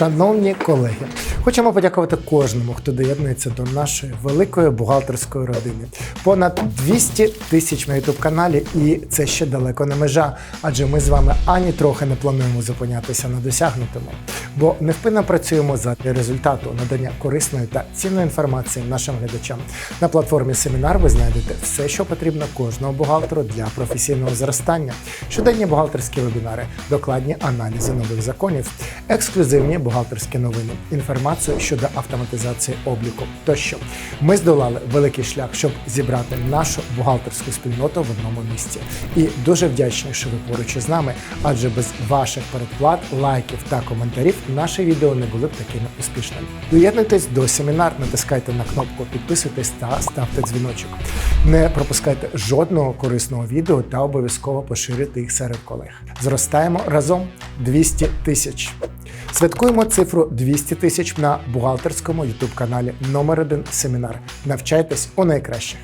Шановні колеги, хочемо подякувати кожному, хто доєднується до нашої великої бухгалтерської родини. Понад 200 тисяч на youtube каналі, і це ще далеко не межа, адже ми з вами ані трохи не плануємо зупинятися на досягнутому, бо невпинно працюємо задля результату надання корисної та цінної інформації нашим глядачам. На платформі семінар ви знайдете все, що потрібно кожному бухгалтеру для професійного зростання, щоденні бухгалтерські вебінари, докладні аналізи нових законів, ексклюзивні бухгалтерські новини, інформацію щодо автоматизації обліку. Тощо ми здолали великий шлях, щоб зібрати нашу бухгалтерську спільноту в одному місці. І дуже вдячні, що ви поруч із нами, адже без ваших передплат, лайків та коментарів наші відео не були б такими успішними. Доєднуйтесь до семінар, натискайте на кнопку підписуйтесь та ставте дзвіночок. Не пропускайте жодного корисного відео та обов'язково поширюйте їх серед колег. Зростаємо разом 200 тисяч. Святкуємо цифру 200 тисяч на бухгалтерському ютуб каналі номер 1 семінар. Навчайтесь у найкращих.